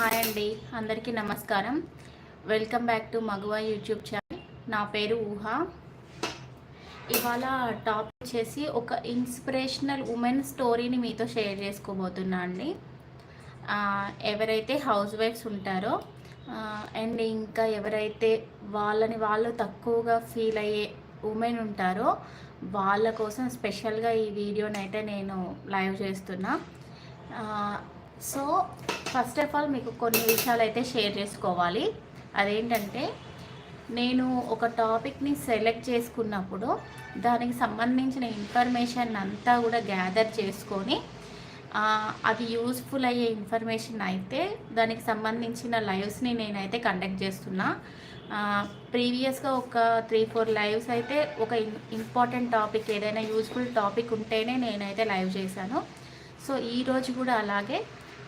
Hi అండి. అందరికీ నమస్కారం. Welcome back to Maguva YouTube channel. నా పేరు ఊహ. ఇవాళ టాపిక్ వచ్చేసి ఒక ఇన్స్పిరేషనల్ ఉమెన్ స్టోరీని మీతో షేర్ చేసుకోబోతున్నా అండి. ఎవరైతే హౌస్ వైఫ్స్ ఉంటారో అండ్ ఇంకా ఎవరైతే వాళ్ళని వాళ్ళు తక్కువగా ఫీల్ అయ్యే ఉమెన్ ఉంటారో వాళ్ళ కోసం స్పెషల్గా ఈ వీడియోని అయితే నేను లైవ్ చేస్తున్నా. సో ఫస్ట్ ఆఫ్ ఆల్ మీకు కొన్ని విషయాలు అయితే షేర్ చేసుకోవాలి. అదేంటంటే నేను ఒక టాపిక్ని సెలెక్ట్ చేసుకున్నప్పుడు దానికి సంబంధించిన ఇన్ఫర్మేషన్ అంతా కూడా గ్యాదర్ చేసుకొని అది యూస్ఫుల్ అయ్యే ఇన్ఫర్మేషన్ అయితే దానికి సంబంధించిన లైవ్స్ని నేనైతే కండక్ట్ చేస్తున్నా. ప్రీవియస్గా ఒక త్రీ ఫోర్ లైవ్స్ అయితే ఒక ఇంపార్టెంట్ టాపిక్ ఏదైనా యూస్ఫుల్ టాపిక్ ఉంటేనే నేనైతే లైవ్ చేశాను. సో ఈరోజు కూడా అలాగే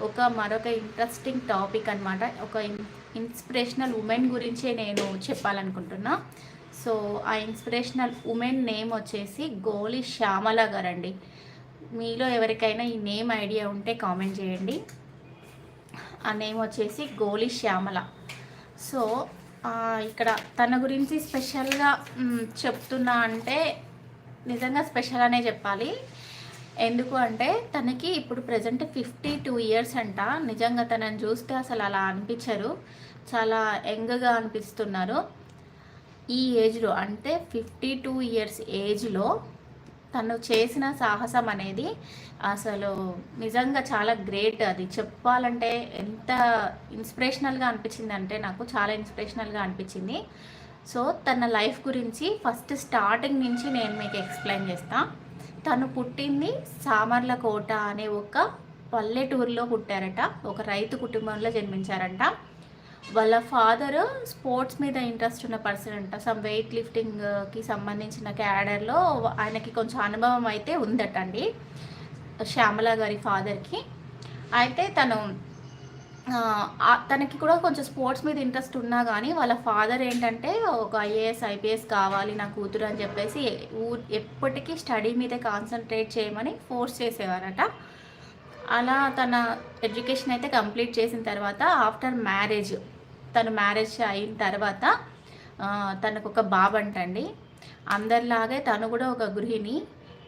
ఒక మరొక ఇంట్రెస్టింగ్ టాపిక్ అనమాట ఒక ఇన్- ఇన్స్పిరేషనల్ ఉమెన్ గురించే నేను చెప్పాలనుకుంటున్నా. సో ఆ ఇన్స్పిరేషనల్ ఉమెన్ నేమ్ వచ్చేసి గోలి శ్యామల గారండి. మీలో ఎవరికైనా ఈ నేమ్ ఐడియా ఉంటే కామెంట్ చేయండి. ఆ నేమ్ వచ్చేసి గోలి శ్యామల. సో ఇక్కడ తన గురించి స్పెషల్గా చెప్తున్నా అంటే నిజంగా స్పెషల్ అనే చెప్పాలి. ఎందుకు అంటే తనకి ఇప్పుడు ప్రజెంట్ ఫిఫ్టీ టూ ఇయర్స్ అంట. నిజంగా తనని చూస్తే అసలు అలా అనిపించరు. చాలా యంగ్గా అనిపిస్తున్నారు. ఈ ఏజ్లో అంటే ఫిఫ్టీ టూ ఇయర్స్ ఏజ్లో తను చేసిన సాహసం అనేది అసలు నిజంగా చాలా గ్రేట్ అది. చెప్పాలంటే ఎంత ఇన్స్పిరేషనల్గా అనిపించింది అంటే నాకు చాలా ఇన్స్పిరేషనల్గా అనిపించింది. సో తన లైఫ్ గురించి ఫస్ట్ స్టార్టింగ్ నుంచి నేను మీకు ఎక్స్ప్లెయిన్ చేస్తాను తను పుట్టింది సామర్ల కోట అనే ఒక పల్లెటూరులో పుట్టారట. ఒక రైతు కుటుంబంలో జన్మించారంట. వాళ్ళ ఫాదర్ స్పోర్ట్స్ మీద ఇంట్రెస్ట్ ఉన్న పర్సన్ అంట. సమ్ వెయిట్ లిఫ్టింగ్కి సంబంధించిన క్యాడర్లో ఆయనకి కొంచెం అనుభవం అయితే ఉందట అండి శ్యామల గారి ఫాదర్కి. అయితే తను తనకి కూడా కొంచెం స్పోర్ట్స్ మీద ఇంట్రెస్ట్ ఉన్నా కానీ వాళ్ళ ఫాదర్ ఏంటంటే ఒక ఐఏఎస్ ఐపీఎస్ కావాలి నా కూతురు అని చెప్పేసి ఊ ఎప్పటికీ స్టడీ మీదే కాన్సన్ట్రేట్ చేయమని ఫోర్స్ చేసేవారట. అలా తన ఎడ్యుకేషన్ అయితే కంప్లీట్ చేసిన తర్వాత ఆఫ్టర్ మ్యారేజ్ తను మ్యారేజ్ అయిన తర్వాత తనకు ఒక బాబు అంటండి. అందరిలాగే తను కూడా ఒక గృహిణి.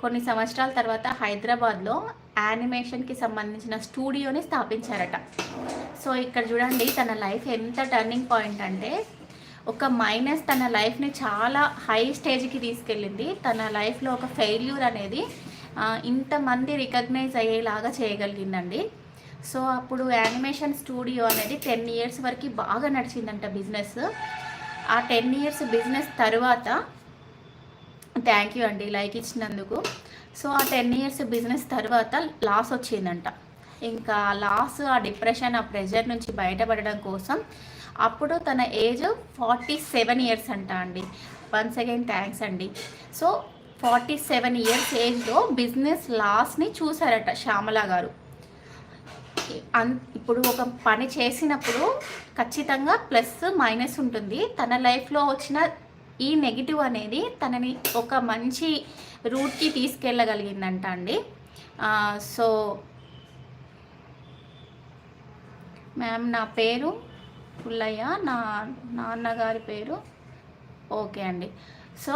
కొన్ని సంవత్సరాల తర్వాత హైదరాబాద్లో యానిమేషన్కి సంబంధించిన స్టూడియోని స్థాపించారట. సో ఇక్కడ చూడండి తన లైఫ్ ఎంత టర్నింగ్ పాయింట్ అంటే ఒక మైనస్ తన లైఫ్ని చాలా హై స్టేజ్కి తీసుకెళ్ళింది. తన లైఫ్లో ఒక ఫెయిల్యూర్ అనేది ఇంతమంది రికగ్నైజ్ అయ్యేలాగా చేయగలిగిందండి. సో అప్పుడు యానిమేషన్ స్టూడియో అనేది టెన్ ఇయర్స్ వరకు బాగా నడిచిందంట బిజినెస్. ఆ టెన్ ఇయర్స్ బిజినెస్ తర్వాత థ్యాంక్ యూ అండి లైక్ ఇచ్చినందుకు. సో ఆ టెన్ ఇయర్స్ బిజినెస్ తర్వాత లాస్ వచ్చిందంట. ఇంకా లాస్ ఆ డిప్రెషన్ ఆ ప్రెషర్ నుంచి బయటపడడం కోసం అప్పుడు తన ఏజ్ ఫార్టీ సెవెన్ ఇయర్స్ అంట అండి. వన్స్ అగైన్ థ్యాంక్స్ అండి. సో ఫార్టీ సెవెన్ ఇయర్స్ ఏజ్లో బిజినెస్ లాస్ని చూసారట శ్యామల గారు. అన్ ఇప్పుడు ఒక పని చేసినప్పుడు ఖచ్చితంగా ప్లస్ మైనస్ ఉంటుంది. తన లైఫ్లో వచ్చిన ఈ నెగిటివ్ అనేది తనని ఒక మంచి రూట్కి తీసుకెళ్ళగలిగిందంట అండి. సో మ్యామ్ నా పేరు పుల్లయ్య నా నాన్నగారి పేరు ఓకే అండి. సో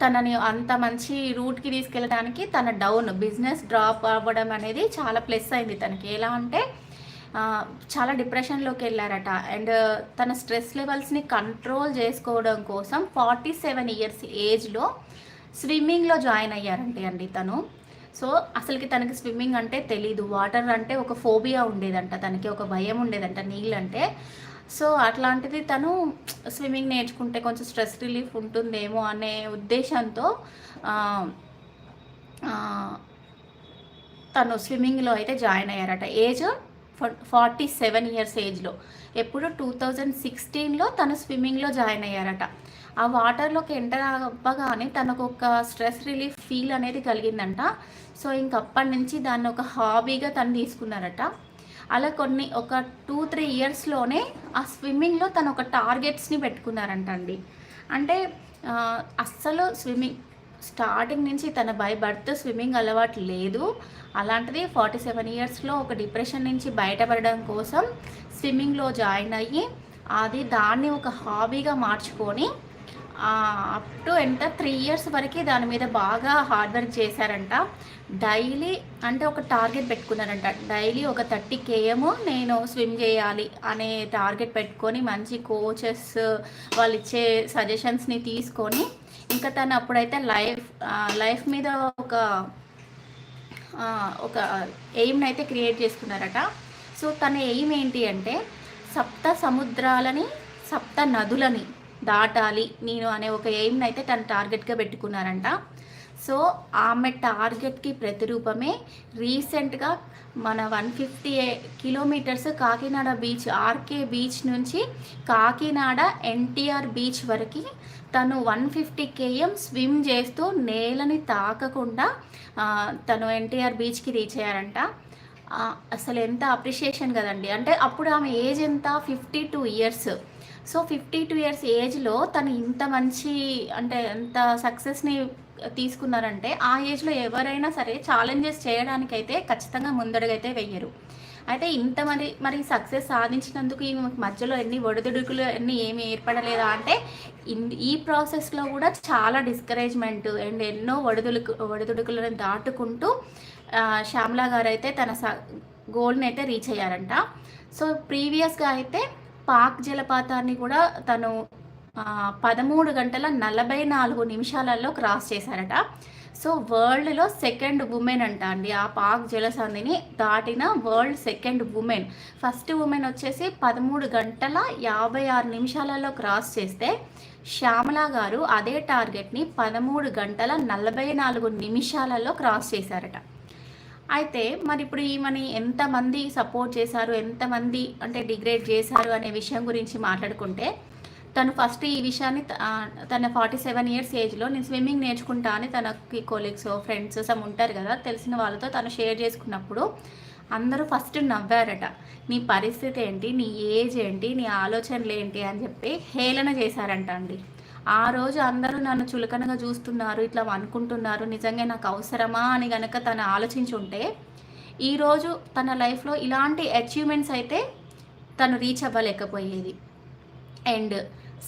తనని అంత మంచి రూట్కి తీసుకెళ్ళడానికి తన డౌన్ బిజినెస్ డ్రాప్ అవ్వడం అనేది చాలా ప్లస్ అయింది తనకి. ఎలా అంటే చాలా డిప్రెషన్లోకి వెళ్ళారట. అండ్ uh, తన స్ట్రెస్ లెవెల్స్ని కంట్రోల్ చేసుకోవడం కోసం ఫార్టీ సెవెన్ ఇయర్స్ ఏజ్లో స్విమ్మింగ్లో జాయిన్ అయ్యారంటే అండి తను. సో అసలుకి తనకి స్విమ్మింగ్ అంటే తెలీదు. వాటర్ అంటే ఒక ఫోబియా ఉండేదంట. తనకి ఒక భయం ఉండేదంట నీళ్ళంటే. సో అట్లాంటిది తను స్విమ్మింగ్ నేర్చుకుంటే కొంచెం స్ట్రెస్ రిలీఫ్ ఉంటుందేమో అనే ఉద్దేశంతో తను స్విమ్మింగ్లో అయితే జాయిన్ అయ్యారట. ఏజ్ ఫార్టీ సెవెన్ ఇయర్స్ ఏజ్లో. ఎప్పుడు టూ థౌజండ్ సిక్స్టీన్లో తను స్విమ్మింగ్లో జాయిన్ అయ్యారట. ఆ వాటర్లోకి ఎంటర్ అవ్వగానే తనకు ఒక స్ట్రెస్ రిలీఫ్ ఫీల్ అనేది కలిగిందంట. సో ఇంకప్పటి నుంచి దాన్ని ఒక హాబీగా తను తీసుకున్నారట. అలా కొన్ని ఒక టూ త్రీ ఇయర్స్లోనే ఆ స్విమ్మింగ్లో తను ఒక టార్గెట్స్ని పెట్టుకున్నారంట అండి అంటే అస్సలు స్విమ్మింగ్ స్టార్టింగ్ నుంచి తన బై బర్త్ స్విమ్మింగ్ అలవాటు లేదు. అలాంటిది ఫార్టీ సెవెన్ ఇయర్స్లో ఒక డిప్రెషన్ నుంచి బయటపడడం కోసం స్విమ్మింగ్లో జాయిన్ అయ్యి అది దాన్ని ఒక హాబీగా మార్చుకొని అప్ టు ఎంత త్రీ ఇయర్స్ వరకు దాని మీద బాగా హార్డ్ వర్క్ చేశారంట. డైలీ అంటే ఒక టార్గెట్ పెట్టుకున్నారంట. డైలీ ఒక థర్టీ కేఎం నేను స్విమ్ చేయాలి అనే టార్గెట్ పెట్టుకొని మంచి కోచెస్ వాళ్ళు ఇచ్చే సజెషన్స్ని తీసుకొని ఇంకా తను అప్పుడైతే లైఫ్ లైఫ్ మీద ఒక ఒక ఎయిమ్ని అయితే క్రియేట్ చేసుకున్నారట. సో తన ఎయిమ్ ఏంటి అంటే సప్త సముద్రాలని సప్త నదులని దాటాలి నేను అనే ఒక ఎయిమ్ని అయితే తను టార్గెట్గా పెట్టుకున్నారంట. సో ఆమె టార్గెట్కి ప్రతిరూపమే రీసెంట్గా మన one fifty kilometres Kakinada beach RK beach నుంచి కాకినాడ ఎన్టీఆర్ బీచ్ వరకు తను వన్ ఫిఫ్టీ కేఎం స్విమ్ చేస్తూ నేలని తాకకుండా తను ఎన్టీఆర్ బీచ్కి రీచ్ అయ్యారంట. అసలు ఎంత అప్రిషియేషన్ కదండి. అంటే అప్పుడు ఆమె ఏజ్ ఎంత? Fifty two years. So fifty two years ఏజ్లో తను ఇంత మంచి అంటే ఎంత సక్సెస్ని తీసుకున్నారంటే ఆ ఏజ్లో ఎవరైనా సరే ఛాలెంజెస్ చేయడానికైతే ఖచ్చితంగా ముందడుగైతే వెయ్యరు. అయితే ఇంత మరి మరి సక్సెస్ సాధించినందుకు ఈ మధ్యలో ఎన్ని ఒడిదుడుకులు ఎన్ని ఏమి ఏర్పడలేదా అంటే ఈ ప్రాసెస్లో కూడా చాలా డిస్కరేజ్మెంట్ అండ్ ఎన్నో ఒడిదుడుకు ఒడిదుడుకులను దాటుకుంటూ శ్యామ్లా గారు అయితే తన స గోల్ని అయితే రీచ్ అయ్యారంట. సో ప్రీవియస్గా అయితే పాక్ జలపాతాన్ని కూడా తను పదమూడు గంటల నలభై నాలుగు నిమిషాలలో క్రాస్ చేశారట. సో వరల్డ్లో సెకండ్ ఉమెన్ అంట అండి. ఆ పాక్ జలసంధిని దాటిన world second women. First women వచ్చేసి పదమూడు గంటల యాభై ఆరు నిమిషాలలో క్రాస్ చేస్తే శ్యామల గారు అదే టార్గెట్ని పదమూడు గంటల నలభై నాలుగు నిమిషాలలో క్రాస్ చేశారట. అయితే మరి ఇప్పుడు ఈమెని ఎంతమంది సపోర్ట్ చేశారు? ఎంతమంది అంటే డిగ్రేడ్ చేశారు అనే విషయం గురించి మాట్లాడుకుంటే తను ఫస్ట్ ఈ విషయాన్ని తన ఫార్టీ సెవెన్ ఇయర్స్ ఏజ్లో నేను స్విమ్మింగ్ నేర్చుకుంటా అని తనకి కొలీగ్స్ ఫ్రెండ్స్ సమ్ ఉంటారు కదా తెలిసిన వాళ్ళతో తను షేర్ చేసుకున్నప్పుడు అందరూ ఫస్ట్ నవ్వారట. నీ పరిస్థితి ఏంటి? నీ ఏజ్ ఏంటి? నీ ఆలోచనలు ఏంటి? అని చెప్పి హేళన చేశారంట అండి. ఆ రోజు అందరూ నన్ను చులకనగా చూస్తున్నారు ఇట్లా అనుకుంటున్నారు నిజంగా నాకు అవసరమా? అని కనుక తను ఆలోచించుంటే ఈరోజు తన లైఫ్లో ఇలాంటి అచీవ్మెంట్స్ అయితే తను రీచ్ అవ్వలేకపోయేది. అండ్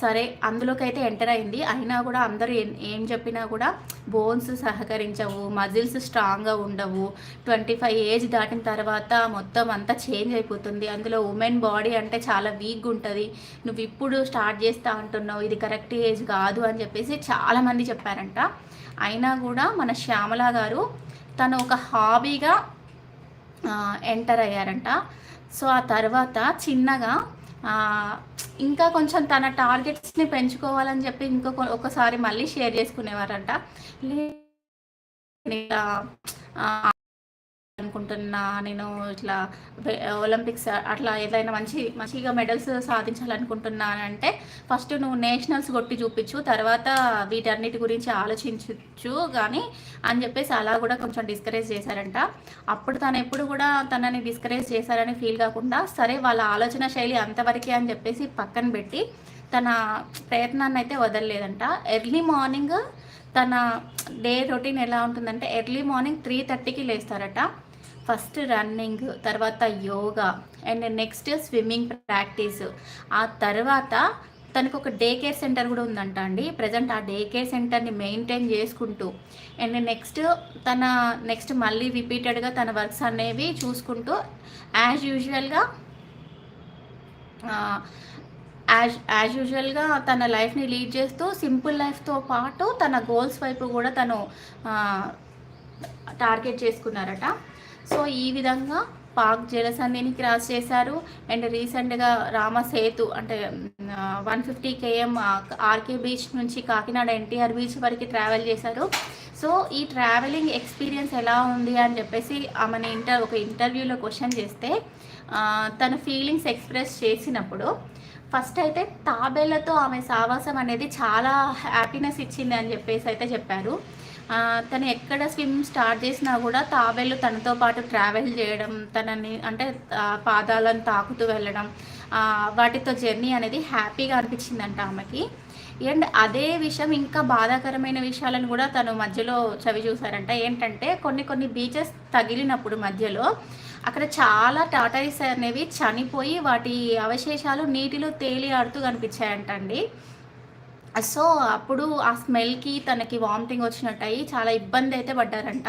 సరే అందులోకైతే ఎంటర్ అయింది. అయినా కూడా అందరూ ఏం చెప్పినా కూడా బోన్స్ సహకరించవు మజిల్స్ స్ట్రాంగ్గా ఉండవు. ట్వంటీ ఫైవ్ ఏజ్ దాటిన తర్వాత మొత్తం అంతా చేంజ్ అయిపోతుంది. అందులో ఉమెన్ బాడీ అంటే చాలా వీక్గా ఉంటుంది. నువ్వు ఇప్పుడు స్టార్ట్ చేస్తా అంటున్నావు ఇది కరెక్ట్ ఏజ్ కాదు అని చెప్పేసి చాలామంది చెప్పారంట. అయినా కూడా మన శ్యామల గారు తను ఒక హాబీగా ఎంటర్ అయ్యారంట. సో ఆ తర్వాత చిన్నగా ఇంకా కొంచెం తన టార్గెట్స్ని పెంచుకోవాలని చెప్పి ఇంకొక ఒకసారి మళ్ళీ షేర్ చేసుకునేవారంట. అనుకుంటున్నా నేను ఇట్లా ఒలింపిక్స్ అట్లా ఏదైనా మంచి మంచిగా మెడల్స్ సాధించాలనుకుంటున్నానంటే ఫస్ట్ నువ్వు నేషనల్స్ కొట్టి చూపించు తర్వాత వీటన్నిటి గురించి ఆలోచించచ్చు కానీ అని చెప్పేసి అలా కూడా కొంచెం డిస్కరేజ్ చేశారంట. అప్పుడు తను ఎప్పుడు కూడా తనని డిస్కరేజ్ చేశారని ఫీల్ కాకుండా సరే వాళ్ళ ఆలోచన శైలి అంతవరకే అని చెప్పేసి పక్కన పెట్టి తన ప్రయత్నాన్ని అయితే వదలలేదంట. ఎర్లీ మార్నింగ్ తన డే రొటీన్ ఎలా ఉంటుందంటే ఎర్లీ మార్నింగ్ త్రీ థర్టీకి లేస్తారట. ఫస్ట్ రన్నింగ్ తర్వాత yoga and next swimming practice. ఆ తర్వాత తనకు ఒక డే కేర్ సెంటర్ కూడా ఉందంట అండి. ప్రజెంట్ ఆ డే కేర్ సెంటర్ని మెయింటైన్ చేసుకుంటూ అండ్ నెక్స్ట్ తన నెక్స్ట్ మళ్ళీ రిపీటెడ్గా తన వర్క్స్ అనేవి చూసుకుంటూ యాజ్ యూజువల్గా యాజ్ యాజ్ యూజువల్గా తన లైఫ్ని లీడ్ చేస్తూ సింపుల్ లైఫ్తో పాటు తన గోల్స్ వైపు కూడా తను టార్గెట్ చేసుకున్నారట. సో ఈ విధంగా పాక్ జలసంధిని క్రాస్ చేశారు. అండ్ రీసెంట్గా రామసేతు అంటే one fifty KM RK beach నుంచి కాకినాడ ఎన్టీఆర్ బీచ్ వరకు ట్రావెల్ చేశారు. సో ఈ ట్రావెలింగ్ ఎక్స్పీరియన్స్ ఎలా ఉంది అని చెప్పేసి ఆమెను ఇంటర్ ఒక ఇంటర్వ్యూలో క్వశ్చన్ చేస్తే తన ఫీలింగ్స్ ఎక్స్ప్రెస్ చేసినప్పుడు ఫస్ట్ అయితే తాబేళ్ళతో ఆమె సావాసం అనేది చాలా హ్యాపీనెస్ ఇచ్చింది అని చెప్పేసి అయితే చెప్పారు. తను ఎక్కడ స్విమ్ స్టార్ట్ చేసినా కూడా తాబేలు తనతో పాటు ట్రావెల్ చేయడం తనని అంటే పాదాలను తాకుతూ వెళ్ళడం వాటితో జర్నీ అనేది హ్యాపీగా అనిపించిందంట ఆమెకి. అండ్ అదే విషయం ఇంకా బాధాకరమైన విషయాలను కూడా తను మధ్యలో చవి చూసారంట ఏంటంటే కొన్ని కొన్ని బీచెస్ తగిలినప్పుడు మధ్యలో అక్కడ చాలా టాటాయిస్ అనేవి చనిపోయి వాటి అవశేషాలు నీటిలో తేలి ఆడుతూ కనిపించాయంటండి. సో అప్పుడు ఆ స్మెల్కి తనకి వామిటింగ్ వచ్చినట్టయి చాలా ఇబ్బంది అయితే పడ్డారంట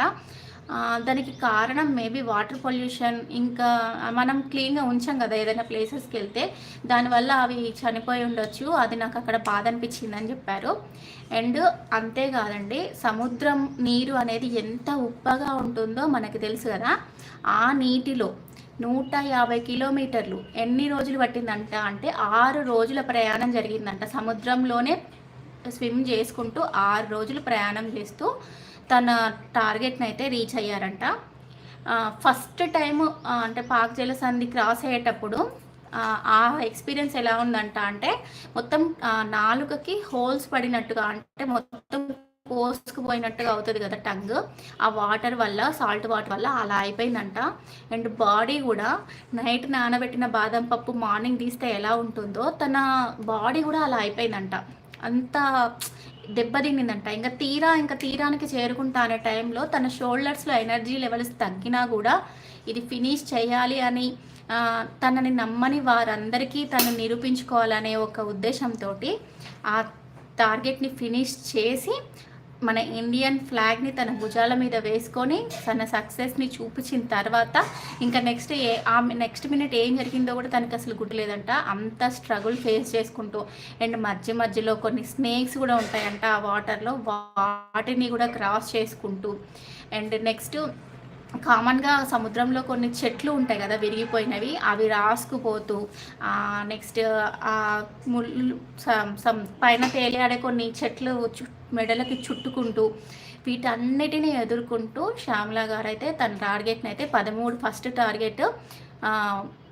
దానికి కారణం మేబీ వాటర్ పొల్యూషన్ ఇంకా మనం క్లీన్గా ఉంచాం కదా ఏదైనా ప్లేసెస్కి వెళ్తే దానివల్ల అవి చనిపోయి ఉండొచ్చు అది నాకు అక్కడ బాధ అనిపించిందని చెప్పారు. అండ్ అంతేకాదండి సముద్రం నీరు అనేది ఎంత ఉప్పగా ఉంటుందో మనకి తెలుసు కదా ఆ నీటిలో నూట యాభై కిలోమీటర్లు ఎన్ని రోజులు పట్టిందంట అంటే ఆరు రోజుల ప్రయాణం జరిగిందంట. సముద్రంలోనే స్విమ్ చేసుకుంటూ ఆరు రోజులు ప్రయాణం చేస్తూ తన టార్గెట్ని అయితే రీచ్ అయ్యారంట. ఫస్ట్ టైం అంటే పాక్ జలసంధి క్రాస్ అయ్యేటప్పుడు ఆ ఎక్స్పీరియన్స్ ఎలా ఉందంట అంటే మొత్తం నాలుకకి హోల్స్ పడినట్టుగా అంటే మొత్తం పోసుకుపోయినట్టుగా అవుతుంది కదా టంగ్. ఆ వాటర్ వల్ల సాల్ట్ వాటర్ వల్ల అలా అయిపోయిందంట. అండ్ బాడీ కూడా నైట్ నానబెట్టిన బాదం పప్పు మార్నింగ్ తీస్తే ఎలా ఉంటుందో తన బాడీ కూడా అలా అయిపోయిందంట. అంత దెబ్బతిండిందంట ఇంకా తీరా ఇంకా తీరానికి చేరుకుంటా అనే టైంలో తన షోల్డర్స్లో ఎనర్జీ లెవెల్స్ తగ్గినా కూడా ఇది ఫినిష్ చేయాలి అని తనని నమ్మని వారందరికీ తను నిరూపించుకోవాలనే ఒక ఉద్దేశంతో ఆ టార్గెట్ని ఫినిష్ చేసి మన ఇండియన్ ఫ్లాగ్ని తన భుజాల మీద వేసుకొని తన సక్సెస్ని చూపించిన తర్వాత ఇంకా నెక్స్ట్ ఏ ఆమె నెక్స్ట్ మినిట్ ఏం జరిగిందో కూడా తనకి అసలు గుర్తులేదంట. అంత స్ట్రగుల్ ఫేస్ చేసుకుంటూ అండ్ మధ్య మధ్యలో కొన్ని స్నేక్స్ కూడా ఉంటాయంట ఆ వాటర్లో వాటిని కూడా క్రాస్ చేసుకుంటూ. అండ్ నెక్స్ట్ కామన్గా సముద్రంలో కొన్ని చెట్లు ఉంటాయి కదా విరిగిపోయినవి అవి రాసుకుపోతూ నెక్స్ట్ ముళ్ళు పైన తేలియాడే కొన్ని చెట్లు మెడలకి చుట్టుకుంటూ వీటన్నిటిని ఎదుర్కొంటూ శ్యామలా గారు అయితే తన టార్గెట్ని అయితే పదమూడు ఫస్ట్ టార్గెట్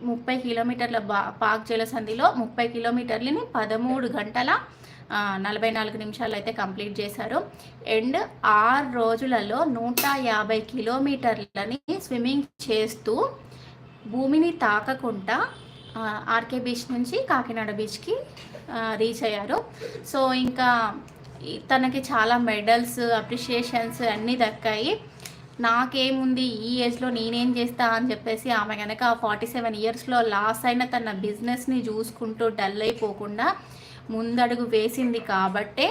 ముప్పై కిలోమీటర్ల బా పాక్ జలసంధిలో ముప్పై కిలోమీటర్లని పదమూడు గంటల నలభై నాలుగు నిమిషాలు అయితే కంప్లీట్ చేశారు. అండ్ ఆరు రోజులలో నూట యాభై కిలోమీటర్లని స్విమ్మింగ్ చేస్తూ భూమిని తాకకుండా ఆర్కే బీచ్ నుంచి కాకినాడ బీచ్కి రీచ్ అయ్యారు. సో ఇంకా తనకి చాలా మెడల్స్ అప్రిషియేషన్స్ అన్నీ దక్కాయి. నాకేముంది ఈ ఏజ్లో నేనేం చేస్తా అని చెప్పేసి ఆమె కనుక ఫార్టీ సెవెన్ ఇయర్స్లో లాస్ అయిన తన బిజినెస్ని చూసుకుంటూ డల్ అయిపోకుండా ముందడుగు వేసింది కాబట్టే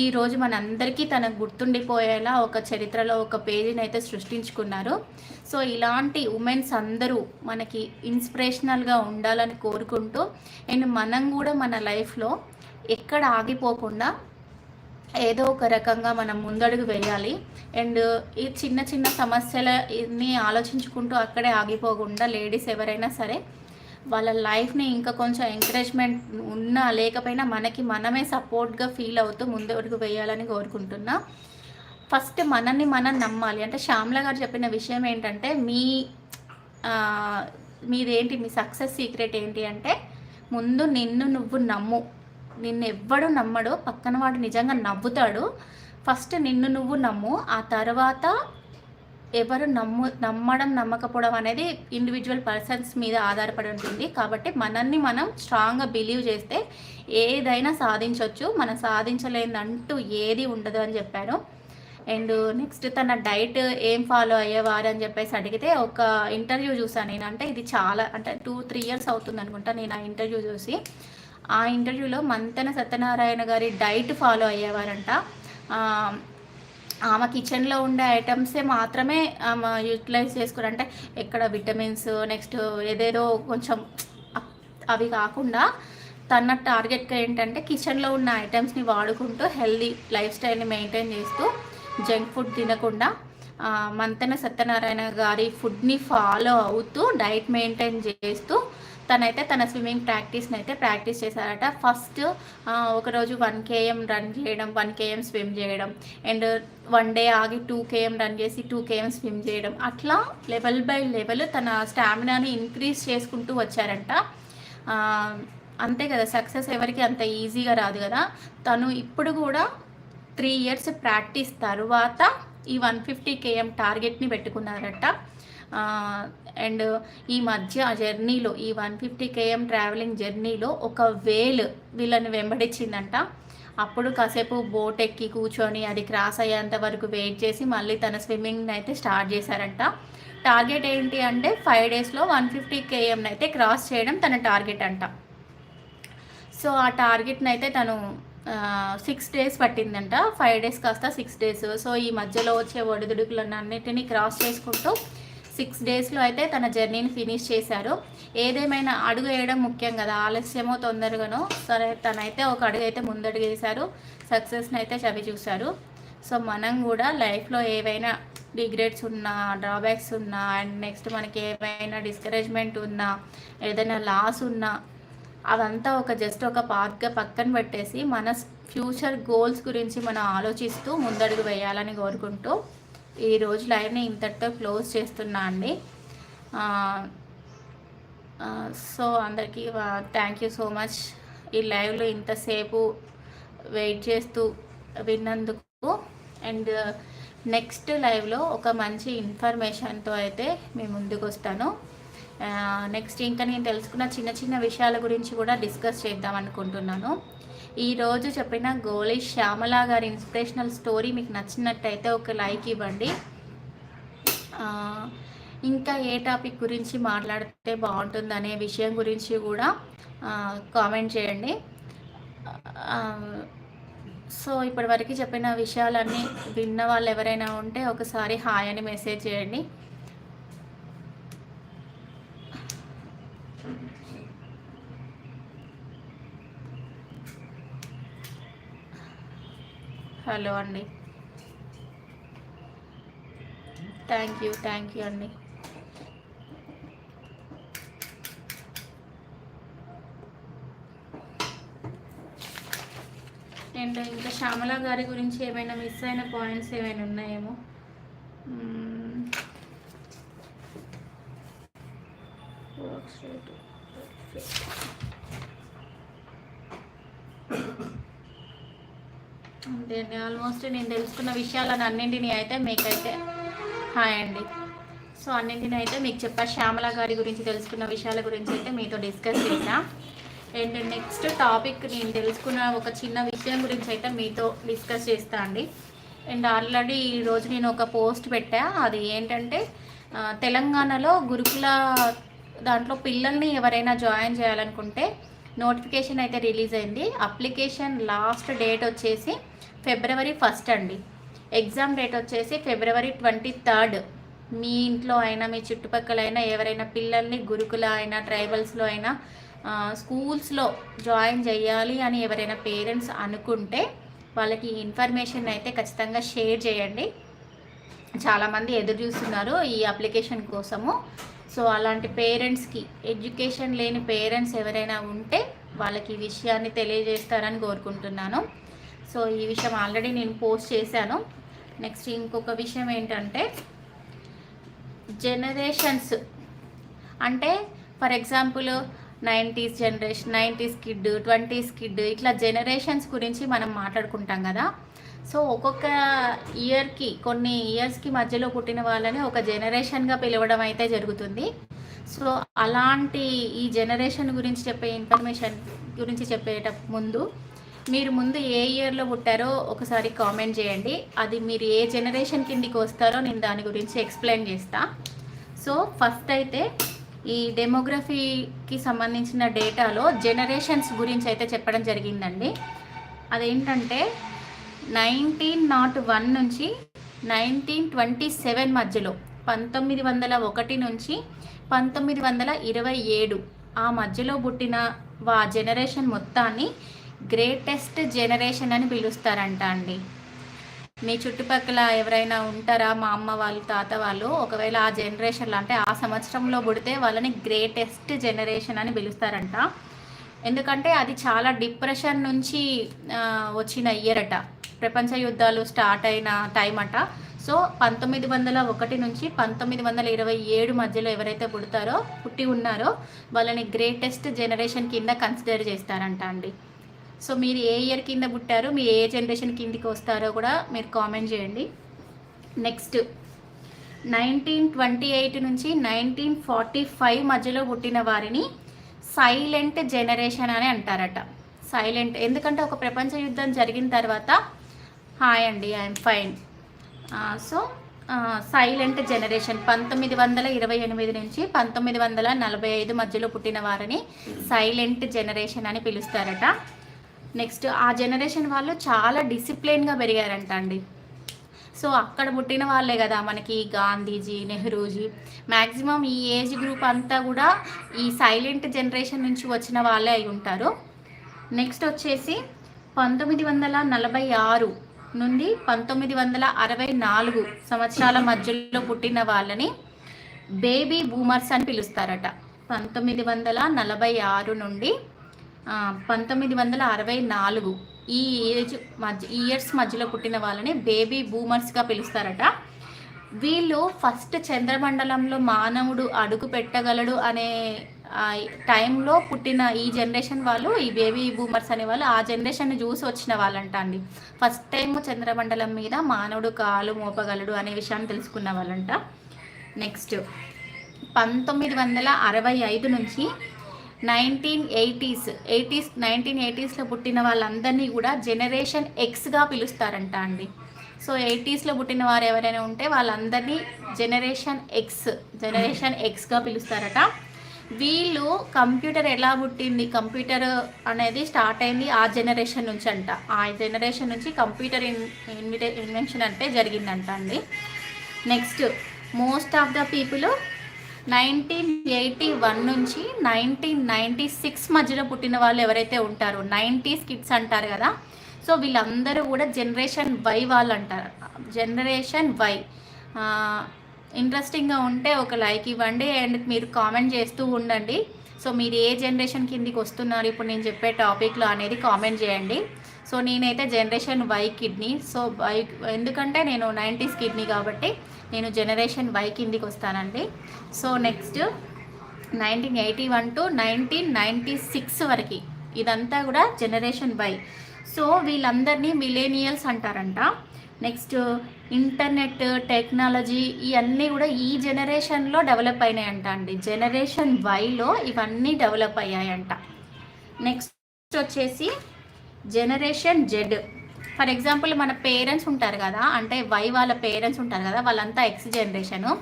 ఈరోజు మనందరికీ తనకు గుర్తుండిపోయేలా ఒక చరిత్రలో ఒక పేజీని అయితే సృష్టించుకున్నారు. సో ఇలాంటి ఉమెన్స్ అందరూ మనకి ఇన్స్పిరేషనల్గా ఉండాలని కోరుకుంటూ అండ్ మనం కూడా మన లైఫ్లో ఎక్కడ ఆగిపోకుండా ఏదో ఒక రకంగా మనం ముందడుగు వేయాలి. అండ్ ఈ చిన్న చిన్న సమస్యలని ఆలోచించుకుంటూ అక్కడే ఆగిపోకుండా లేడీస్ ఎవరైనా సరే వాళ్ళ లైఫ్ని ఇంకా కొంచెం ఎంకరేజ్మెంట్ ఉన్నా లేకపోయినా మనకి మనమే సపోర్ట్గా ఫీల్ అవుతూ ముందడుగు వేయాలని కోరుకుంటున్నా. ఫస్ట్ మనల్ని మనం నమ్మాలి. అంటే శ్యామ్ల గారు చెప్పిన విషయం ఏంటంటే మీ మీదేంటి మీ సక్సెస్ సీక్రెట్ ఏంటి అంటే ముందు నిన్ను నువ్వు నమ్ము. నిన్ను ఎవ్వడు నమ్మడు. పక్కన వాడు నిజంగా నవ్వుతాడు. ఫస్ట్ నిన్ను నువ్వు నమ్ము. ఆ తర్వాత ఎవరు నమ్ము నమ్మడం నమ్మకపోవడం అనేది ఇండివిజువల్ పర్సన్స్ మీద ఆధారపడి ఉంటుంది. కాబట్టి మనల్ని మనం స్ట్రాంగ్గా బిలీవ్ చేస్తే ఏదైనా సాధించవచ్చు మనం సాధించలేదంటూ ఏది ఉండదు అని చెప్పారు అండ్ నెక్స్ట్ తన డైట్ ఏం ఫాలో అయ్యేవారు అని చెప్పేసి అడిగితే ఒక ఇంటర్వ్యూ చూసాను నేను. అంటే ఇది చాలా అంటే టూ త్రీ ఇయర్స్ అవుతుంది అనుకుంటా నేను ఆ ఇంటర్వ్యూ చూసి. ఆ ఇంటర్వ్యూలో మంతెన సత్యనారాయణ గారి డైట్ ఫాలో అయ్యేవారంట. ఆమె కిచెన్లో ఉండే ఐటమ్సే మాత్రమే ఆమె యూటిలైజ్ చేసుకుని అంటే ఎక్కడ విటమిన్స్ నెక్స్ట్ ఏదేదో కొంచెం అవి కాకుండా తన టార్గెట్గా ఏంటంటే కిచెన్లో ఉన్న ఐటమ్స్ని వాడుకుంటూ హెల్దీ లైఫ్ స్టైల్ని మెయింటైన్ చేస్తూ జంక్ ఫుడ్ తినకుండా మంతెన సత్యనారాయణ గారి ఫుడ్ని ఫాలో అవుతూ డైట్ మెయింటైన్ చేస్తూ తనైతే తన స్విమ్మింగ్ ప్రాక్టీస్ని అయితే ప్రాక్టీస్ చేశారట. ఫస్ట్ ఒకరోజు వన్ కేఎం రన్ చేయడం వన్ కేఎం స్విమ్ చేయడం అండ్ వన్ డే ఆగి టూ కేఎం రన్ చేసి టూ కేఎం స్విమ్ చేయడం. అట్లా లెవెల్ బై లెవెల్ తన స్టామినాని ఇంక్రీజ్ చేసుకుంటూ వచ్చారంట. అంతే కదా సక్సెస్ ఎవరికి అంత ఈజీగా రాదు కదా. తను ఇప్పుడు కూడా త్రీ ఇయర్స్ ప్రాక్టీస్ తర్వాత ఈ వన్ ఫిఫ్టీ కేఎం టార్గెట్ని పెట్టుకున్నారట. అండ్ ఈ మధ్య జర్నీలో ఈ వన్ ఫిఫ్టీ కేఎం ట్రావెలింగ్ జర్నీలో ఒక వేల్ వీళ్ళని వెంబడించిందంట. అప్పుడు కాసేపు బోట్ ఎక్కి కూర్చొని అది క్రాస్ అయ్యేంత వరకు వెయిట్ చేసి మళ్ళీ తన స్విమ్మింగ్ని అయితే స్టార్ట్ చేశారంట. టార్గెట్ ఏంటి అంటే ఫైవ్ డేస్లో వన్ ఫిఫ్టీ కేఎంని అయితే క్రాస్ చేయడం తన టార్గెట్ అంట. సో ఆ టార్గెట్ని అయితే తను సిక్స్ డేస్ పట్టిందంట. ఫైవ్ డేస్ కాస్త సిక్స్ డేస్ సో ఈ మధ్యలో వచ్చే ఒడిదుడుకులను అన్నిటినీ క్రాస్ చేసుకుంటూ సిక్స్ డేస్లో అయితే తన జర్నీని ఫినిష్ చేశారు. ఏదేమైనా అడుగు వేయడం ముఖ్యం కదా ఆలస్యమో తొందరగానో సరే తనైతే ఒక అడుగు అయితే ముందడుగు వేశారు సక్సెస్ని అయితే చవి చూశారు. సో మనం కూడా లైఫ్లో ఏవైనా రిగ్రెట్స్ ఉన్నా డ్రాబ్యాక్స్ ఉన్నా అండ్ నెక్స్ట్ మనకి ఏమైనా డిస్కరేజ్మెంట్ ఉన్నా ఏదైనా లాస్ ఉన్నా అదంతా ఒక జస్ట్ ఒక పార్ట్గా పక్కన పెట్టేసి మన ఫ్యూచర్ గోల్స్ గురించి మనం ఆలోచిస్తూ ముందడుగు వేయాలని కోరుకుంటూ ఈరోజు లైవ్ని ఇంతటితో క్లోజ్ చేస్తున్నా అండి. సో అందరికీ థ్యాంక్ యూ సో మచ్. ఈ లైవ్లో ఇంతసేపు వెయిట్ చేస్తూ విన్నందుకు. అండ్ నెక్స్ట్ లైవ్లో ఒక మంచి ఇన్ఫర్మేషన్తో అయితే మీ ముందుకు వస్తాను నెక్స్ట్ ఇంకా నేను తెలుసుకున్న చిన్న చిన్న విషయాల గురించి కూడా డిస్కస్ చేద్దాం అనుకుంటున్నాను. ఈరోజు చెప్పిన గోలి శ్యామల గారి ఇన్స్పిరేషనల్ స్టోరీ మీకు నచ్చినట్టయితే ఒక లైక్ ఇవ్వండి. ఇంకా ఏ టాపిక్ గురించి మాట్లాడితే బాగుంటుంది అనే విషయం గురించి కూడా కామెంట్ చేయండి. సో ఇప్పటివరకు చెప్పిన విషయాలన్నీ విన్న వాళ్ళు ఎవరైనా ఉంటే ఒకసారి హాయ్ అని మెసేజ్ చేయండి. హలో అండి. థ్యాంక్ యూ థ్యాంక్ యూ అండి. అండ్ ఇంకా శ్యామల గారి గురించి ఏమైనా మిస్ అయిన పాయింట్స్ ఏమైనా ఉన్నాయేమో? Hmm. అంతే అండి ఆల్మోస్ట్ నేను తెలుసుకున్న విషయాలను అన్నింటినీ అయితే మీకైతే హాయ్ అండి. సో అన్నింటినీ అయితే మీకు చెప్పా. శ్యామల గారి గురించి తెలుసుకున్న విషయాల గురించి అయితే మీతో డిస్కస్ చేసా అండ్ నెక్స్ట్ టాపిక్ నేను తెలుసుకున్న ఒక చిన్న విషయం గురించి అయితే మీతో డిస్కస్ చేస్తా అండి. అండ్ ఆల్రెడీ ఈరోజు నేను ఒక పోస్ట్ పెట్టా. అది ఏంటంటే తెలంగాణలో గురుకుల దాంట్లో పిల్లల్ని ఎవరైనా జాయిన్ చేయాలనుకుంటే నోటిఫికేషన్ అయితే రిలీజ్ అయింది. అప్లికేషన్ లాస్ట్ డేట్ వచ్చేసి ఫిబ్రవరి ఫస్ట్ అండి. ఎగ్జామ్ డేట్ వచ్చేసి ఫిబ్రవరి ట్వంటీ థర్డ్. మీ ఇంట్లో అయినా మీ చుట్టుపక్కల అయినా ఎవరైనా పిల్లల్ని గురుకుల అయినా ట్రైబల్స్లో అయినా స్కూల్స్లో జాయిన్ చేయాలి అని ఎవరైనా పేరెంట్స్ అనుకుంటే వాళ్ళకి ఇన్ఫర్మేషన్ అయితే ఖచ్చితంగా షేర్ చేయండి. చాలామంది ఎదురు చూస్తున్నారు ఈ అప్లికేషన్ కోసము. సో అలాంటి పేరెంట్స్కి ఎడ్యుకేషన్ లేని పేరెంట్స్ ఎవరైనా ఉంటే వాళ్ళకి ఈ విషయాన్ని తెలియజేస్తారని కోరుకుంటున్నాను. సో ఈ విషయం ఆల్రెడీ నేను పోస్ట్ చేశాను. నెక్స్ట్ ఇంకొక విషయం ఏంటంటే జనరేషన్స్ అంటే for example nineties generation nineties kid twenties kid ఇట్లా జనరేషన్స్ గురించి మనం మాట్లాడుకుంటాం కదా. సో ఒక్కొక్క ఇయర్కి కొన్ని ఇయర్స్కి మధ్యలో పుట్టిన వాళ్ళని ఒక జనరేషన్గా పిలవడం అయితే జరుగుతుంది. సో అలాంటి ఈ జనరేషన్ గురించి చెప్పే ఇన్ఫర్మేషన్ గురించి చెప్పేట ముందు మీరు ముందు ఏ ఇయర్లో పుట్టారో ఒకసారి కామెంట్ చేయండి. అది మీరు ఏ జనరేషన్ కిందికి వస్తారో నేను దాని గురించి ఎక్స్ప్లెయిన్ చేస్తా. సో ఫస్ట్ అయితే ఈ డెమోగ్రఫీకి సంబంధించిన డేటాలో జనరేషన్స్ గురించి అయితే చెప్పడం జరిగిందండి. అదేంటంటే నైన్టీన్ నాట్ వన్ నుంచి నైన్టీన్ ట్వంటీ సెవెన్ మధ్యలో పంతొమ్మిది వందల ఒకటి నుంచి పంతొమ్మిది వందల ఇరవై ఏడు ఆ మధ్యలో పుట్టిన వా జనరేషన్ మొత్తాన్ని గ్రేటెస్ట్ జనరేషన్ అని పిలుస్తారంట అండి. మీ చుట్టుపక్కల ఎవరైనా ఉంటారా? మా అమ్మ వాళ్ళు తాత వాళ్ళు? ఒకవేళ ఆ జనరేషన్లో అంటే ఆ సంవత్సరంలో పుడితే వాళ్ళని గ్రేటెస్ట్ జనరేషన్ అని పిలుస్తారంట. ఎందుకంటే అది చాలా డిప్రెషన్ నుంచి వచ్చిన ఇయర్ అట. ప్రపంచ యుద్ధాలు స్టార్ట్ అయిన టైం అట. సో పంతొమ్మిది వందల ఒకటి నుంచి పంతొమ్మిది వందల ఇరవై ఏడు మధ్యలో ఎవరైతే పుడతారో పుట్టి ఉన్నారో వాళ్ళని గ్రేటెస్ట్ జనరేషన్ కింద కన్సిడర్ చేస్తారంట అండి. సో మీరు ఏ ఇయర్ కింద పుట్టారో మీరు ఏ జనరేషన్ కిందికి వస్తారో కూడా మీరు కామెంట్ చేయండి. నెక్స్ట్ నైన్టీన్ ట్వంటీ ఎయిట్ నుంచి నైన్టీన్ ఫార్టీ ఫైవ్ మధ్యలో పుట్టిన వారిని సైలెంట్ జనరేషన్ అని అంటారట. సైలెంట్ ఎందుకంటే ఒక ప్రపంచ యుద్ధం జరిగిన తర్వాత హాయ్ అండి I'm fine. So silent generation పంతొమ్మిది వందల ఇరవై ఎనిమిది నుంచి పంతొమ్మిది వందల నలభై ఐదు మధ్యలో పుట్టిన వారిని సైలెంట్ జనరేషన్ అని పిలుస్తారట. నెక్స్ట్ ఆ జనరేషన్ వాళ్ళు చాలా డిసిప్లిన్గా పెరిగారంట అండి. సో అక్కడ పుట్టిన వాళ్ళే కదా మనకి గాంధీజీ నెహ్రూజీ. మ్యాక్సిమం ఈ ఏజ్ గ్రూప్ అంతా కూడా ఈ సైలెంట్ జనరేషన్ నుంచి వచ్చిన వాళ్ళే అయి ఉంటారు. నెక్స్ట్ వచ్చేసి పంతొమ్మిది వందల నలభై ఆరు నుండి పంతొమ్మిది వందల అరవై నాలుగు సంవత్సరాల మధ్యలో పుట్టిన వాళ్ళని బేబీ బూమర్స్ అని పిలుస్తారట. పంతొమ్మిది వందల నలభై ఆరు నుండి పంతొమ్మిది వందల అరవై నాలుగు ఈ ఏజ్ మధ్య ఇయర్స్ మధ్యలో పుట్టిన వాళ్ళని బేబీ బూమర్స్గా పిలుస్తారట. వీళ్ళు ఫస్ట్ చంద్రమండలంలో మానవుడు అడుగు పెట్టగలడు అనే టైంలో పుట్టిన ఈ జనరేషన్ వాళ్ళు ఈ బేబీ బూమర్స్ అనే వాళ్ళు ఆ జనరేషన్ చూసి వచ్చిన వాళ్ళంట అండి. ఫస్ట్ టైం చంద్రమండలం మీద మానవుడు కాలు మోపగలడు అనే విషయాన్ని తెలుసుకున్న వాళ్ళంట. నెక్స్ట్ పంతొమ్మిది వందల అరవై ఐదు నుంచి నైన్టీన్ ఎయిటీస్ ఎయిటీస్ నైన్టీన్ ఎయిటీస్లో పుట్టిన వాళ్ళందరినీ కూడా జనరేషన్ ఎక్స్గా పిలుస్తారంట అండి. సో ఎయిటీస్లో పుట్టిన వారు ఎవరైనా ఉంటే వాళ్ళందరినీ జనరేషన్ ఎక్స్ జనరేషన్ ఎక్స్గా పిలుస్తారట. వీళ్ళు కంప్యూటర్ ఎలా పుట్టింది కంప్యూటర్ అనేది స్టార్ట్ అయింది ఆ జనరేషన్ నుంచి అంట ఆ జనరేషన్ నుంచి కంప్యూటర్ ఇన్ ఇన్వెన్షన్ అంటే జరిగిందంట అండి. Next most of the people nineteen eighty one నుంచి నైన్టీన్ నైంటీ సిక్స్ మధ్యలో పుట్టిన వాళ్ళు ఎవరైతే ఉంటారో నైంటీస్ కిడ్స్ అంటారు కదా. సో వీళ్ళందరూ కూడా జనరేషన్ వై వాళ్ళు అంటారు. Generation Y. ఇంట్రెస్టింగ్గా ఉంటే ఒక లైక్ ఇవ్వండి అండ్ మీరు కామెంట్ చేస్తూ ఉండండి. సో మీరు ఏ జనరేషన్ కిందికి వస్తున్నారు? ఇప్పుడు నేను చెప్పే టాపిక్లో అనేది కామెంట్ చేయండి. సో నేనైతే జనరేషన్ వై కిడ్నీ సో వై ఎందుకంటే నేను నైంటీస్ కిడ్నీ కాబట్టి నేను జనరేషన్ వై కిందికి వస్తానండి. So next nineteen eighty one to nineteen ninety six వరకు ఇదంతా కూడా జనరేషన్ వై. సో వీళ్ళందరినీ మిలేనియల్స్ అంటారంట. నెక్స్ట్ ఇంటర్నెట్ టెక్నాలజీ ఇవన్నీ కూడా ఈ జనరేషన్లో డెవలప్ అయినాయంట అండి. జనరేషన్ వైలో ఇవన్నీ డెవలప్ అయ్యాయంట. నెక్స్ట్ వచ్చేసి జనరేషన్ జెడ్. ఫర్ ఎగ్జాంపుల్ మన పేరెంట్స్ ఉంటారు కదా అంటే వై వాళ్ళ పేరెంట్స్ ఉంటారు కదా వాళ్ళంతా ఎక్స్ జనరేషను.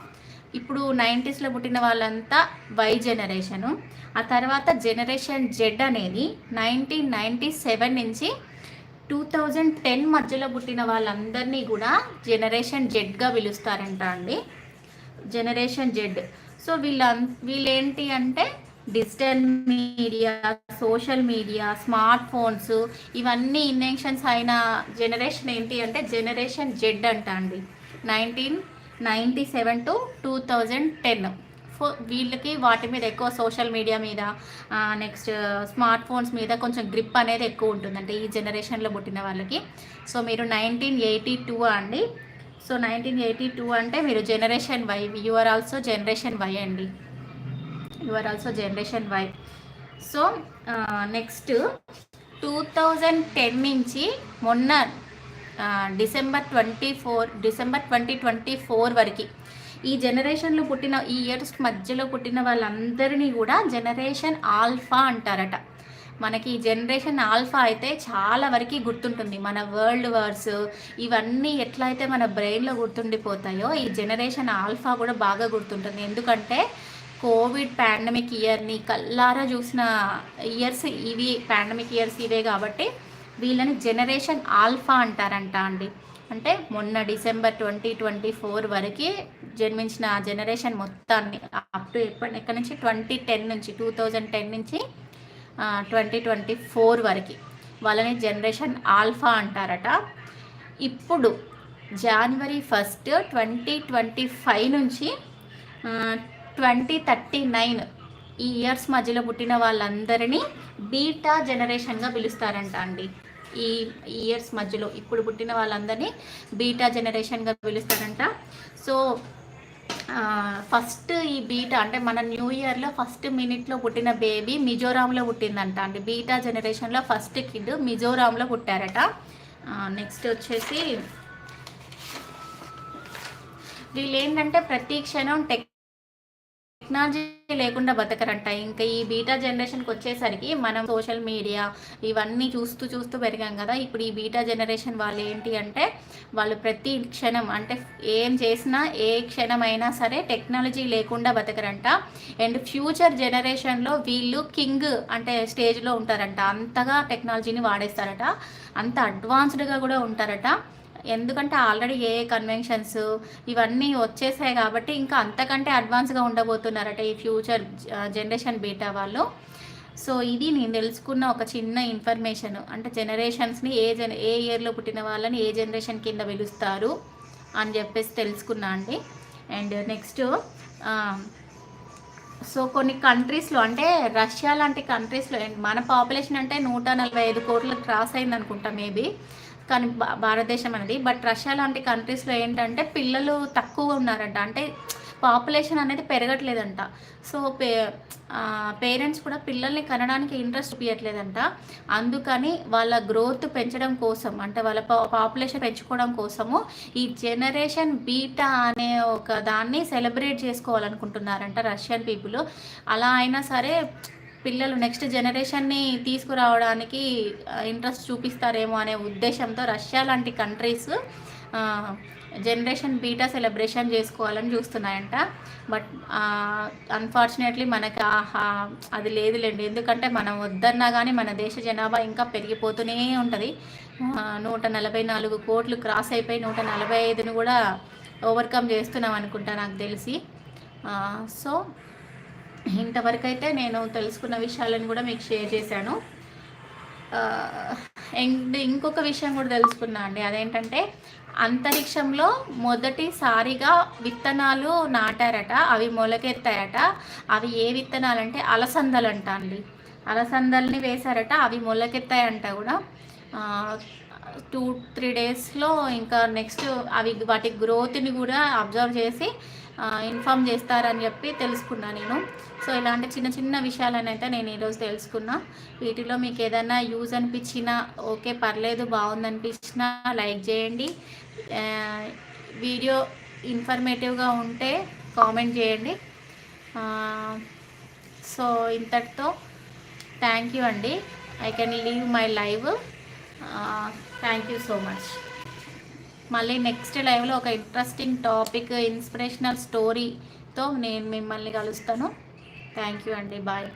ఇప్పుడు నైంటీస్లో పుట్టిన వాళ్ళంతా వై జనరేషను. ఆ తర్వాత జనరేషన్ జెడ్ అనేది నైన్టీన్ నైంటీ సెవెన్ నుంచి టూ థౌజండ్ టెన్ మధ్యలో పుట్టిన వాళ్ళందరినీ కూడా జనరేషన్ జెడ్గా పిలుస్తారంట అండి. Generation Z. సో వీళ్ళ వీళ్ళేంటి అంటే digital media social media smart phones ఇవన్నీ ఇన్వెన్షన్స్ అయిన జనరేషన్ ఏంటి అంటే జనరేషన్ జెడ్ అంట అండి. Nineteen ninety seven to two thousand ten. ఫో వీళ్ళకి వాటి మీద ఎక్కువ సోషల్ మీడియా మీద నెక్స్ట్ స్మార్ట్ ఫోన్స్ మీద కొంచెం గ్రిప్ అనేది ఎక్కువ ఉంటుందంటే ఈ జనరేషన్లో పుట్టిన వాళ్ళకి. సో మీరు నైన్టీన్ ఎయిటీ టూ అండి. సో నైన్టీన్ ఎయిటీ టూ అంటే మీరు generation Y you are also generation Y అండి. You are also generation Y so next two thousand ten నుంచి మొన్న December twenty four December twenty twenty four వరకు ఈ జనరేషన్లో పుట్టిన ఈ ఇయర్స్ మధ్యలో పుట్టిన వాళ్ళందరినీ కూడా జనరేషన్ ఆల్ఫా అంటారట. మనకి ఈ జనరేషన్ ఆల్ఫా అయితే చాలా వరకు గుర్తుంటుంది. మన వరల్డ్ వార్స్ ఇవన్నీ ఎట్లయితే మన బ్రెయిన్లో గుర్తుండిపోతాయో ఈ జనరేషన్ ఆల్ఫా కూడా బాగా గుర్తుంటుంది. ఎందుకంటే కోవిడ్ పాండమిక్ ఇయర్ని కల్లారా చూసిన ఇయర్స్ ఇవి పాండమిక్ ఇయర్స్ ఇవే కాబట్టి వీళ్ళని జనరేషన్ ఆల్ఫా అంటారంట అండి. అంటే మొన్న డిసెంబర్ ట్వంటీ ట్వంటీ ఫోర్ వరకు జన్మించిన జనరేషన్ మొత్తాన్ని అప్ టు ఎప్పటి ఎక్కడి నుంచి? ట్వంటీ టెన్ నుంచి టూ థౌజండ్ టెన్ నుంచి ట్వంటీ ట్వంటీ ఫోర్ వరకు వాళ్ళని జనరేషన్ ఆల్ఫా అంటారట. ఇప్పుడు జనవరి ఫస్ట్ ట్వంటీ ట్వంటీ ఫైవ్ నుంచి ట్వంటీ థర్టీ నైన్ ఈ ఇయర్స్ మధ్యలో పుట్టిన వాళ్ళందరినీ బీటా జనరేషన్గా పిలుస్తారంట అండి. ఈ ఇయర్స్ మధ్యలో ఇప్పుడు పుట్టిన వాళ్ళందరినీ బీటా జనరేషన్గా పిలుస్తారంట. సో ఫస్ట్ ఈ బీటా అంటే మన న్యూ ఇయర్లో ఫస్ట్ మినిట్లో పుట్టిన బేబీ మిజోరాంలో పుట్టిందంట అండి. బీటా జనరేషన్లో ఫస్ట్ కిడ్ మిజోరాంలో పుట్టారట. నెక్స్ట్ వచ్చేసి వీళ్ళు ఏంటంటే ప్రతి క్షణం టెక్ టెక్నాలజీ లేకుండా బతకరంట. ఇంకా ఈ బీటా జనరేషన్కి వచ్చేసరికి మనం సోషల్ మీడియా ఇవన్నీ చూస్తూ చూస్తూ పెరిగాం కదా. ఇప్పుడు ఈ బీటా జనరేషన్ వాళ్ళు ఏంటి అంటే వాళ్ళు ప్రతి క్షణం అంటే ఏం చేసినా ఏ క్షణమైనా సరే టెక్నాలజీ లేకుండా బతకరంట. అండ్ ఫ్యూచర్ జనరేషన్లో వీళ్ళు కింగ్ అంటే స్టేజ్లో ఉంటారంట. అంతగా టెక్నాలజీని వాడేస్తారట. అంత అడ్వాన్స్డ్గా కూడా ఉంటారట. ఎందుకంటే ఆల్రెడీ ఏ కన్వెన్షన్స్ ఇవన్నీ వచ్చేసాయి కాబట్టి ఇంకా అంతకంటే అడ్వాన్స్గా ఉండబోతున్నారట ఈ ఫ్యూచర్ జనరేషన్ బీటా వాళ్ళు. సో ఇది నేను తెలుసుకున్న ఒక చిన్న ఇన్ఫర్మేషన్ అంటే జనరేషన్స్ని ఏ జన ఏ ఇయర్లో పుట్టిన వాళ్ళని ఏ జనరేషన్ కింద పిలుస్తారు అని చెప్పేసి తెలుసుకున్నా అండి. అండ్ నెక్స్ట్ సో కొన్ని కంట్రీస్లో అంటే రష్యా లాంటి కంట్రీస్లో మన పాపులేషన్ అంటే నూట నలభై ఐదు కోట్లు క్రాస్ అయింది అనుకుంటా మేబీ కానీ భారతదేశం అనేది. బట్ రష్యా లాంటి కంట్రీస్లో ఏంటంటే పిల్లలు తక్కువ ఉన్నారంట. అంటే పాపులేషన్ అనేది పెరగట్లేదంట. సో పే పేరెంట్స్ కూడా పిల్లల్ని కనడానికి ఇంట్రెస్ట్ చూపించట్లేదంట అందుకని వాళ్ళ గ్రోత్ పెంచడం కోసం అంటే వాళ్ళ పాపులేషన్ పెంచుకోవడం కోసము ఈ జనరేషన్ బీటా అనే ఒక దాన్ని సెలబ్రేట్ చేసుకోవాలనుకుంటున్నారంట రష్యన్ పీపుల్ అలా అయినా సరే పిల్లలు నెక్స్ట్ జనరేషన్ని తీసుకురావడానికి ఇంట్రెస్ట్ చూపిస్తారేమో అనే ఉద్దేశంతో రష్యా లాంటి కంట్రీస్ జనరేషన్ బీటా సెలబ్రేషన్ చేసుకోవాలని చూస్తున్నాయంట. బట్ అన్ఫార్చునేట్లీ మనకి అది లేదులేండి. ఎందుకంటే మనం వద్దన్నా కానీ మన దేశ జనాభా ఇంకా పెరిగిపోతూనే ఉంటుంది. నూట నలభై నాలుగు కోట్లు క్రాస్ అయిపోయి నూట నలభై ఐదును కూడా ఓవర్కమ్ చేస్తున్నాం అనుకుంటా నాకు తెలిసి. సో ఇంతవరకు అయితే నేను తెలుసుకున్న విషయాలను కూడా మీకు షేర్ చేశాను. అండ్ ఇంకొక విషయం కూడా తెలుసుకున్నా అండి. అదేంటంటే అంతరిక్షంలో మొదటిసారిగా విత్తనాలు నాటారట అవి మొలకెత్తాయట. అవి ఏ విత్తనాలు అంటే అలసందలు అంట అండి. అలసందల్ని వేశారట అవి మొలకెత్తాయంట కూడా. టూ త్రీ డేస్లో ఇంకా నెక్స్ట్ అవి వాటి గ్రోత్ని కూడా అబ్జర్వ్ చేసి ఇన్ఫామ్ చేస్తారని చెప్పి తెలుసుకున్నా నేను. సో ఇలాంటి చిన్న చిన్న విషయాలను అయితే నేను ఈరోజు తెలుసుకున్నా. వీటిలో మీకు ఏదైనా యూజ్ అనిపించినా ఓకే పర్లేదు బాగుందనిపించినా లైక్ చేయండి. వీడియో ఇన్ఫర్మేటివ్గా ఉంటే కామెంట్ చేయండి. సో ఇంతటితో థ్యాంక్ యూ అండి. I can leave my live. Thank you so much. మళ్ళీ నెక్స్ట్ లైవ్లో ఒక ఇంట్రెస్టింగ్ టాపిక్ ఇన్స్పిరేషనల్ స్టోరీతో నేను మిమ్మల్ని కలుస్తాను. థ్యాంక్ యూ అండి. బాయ్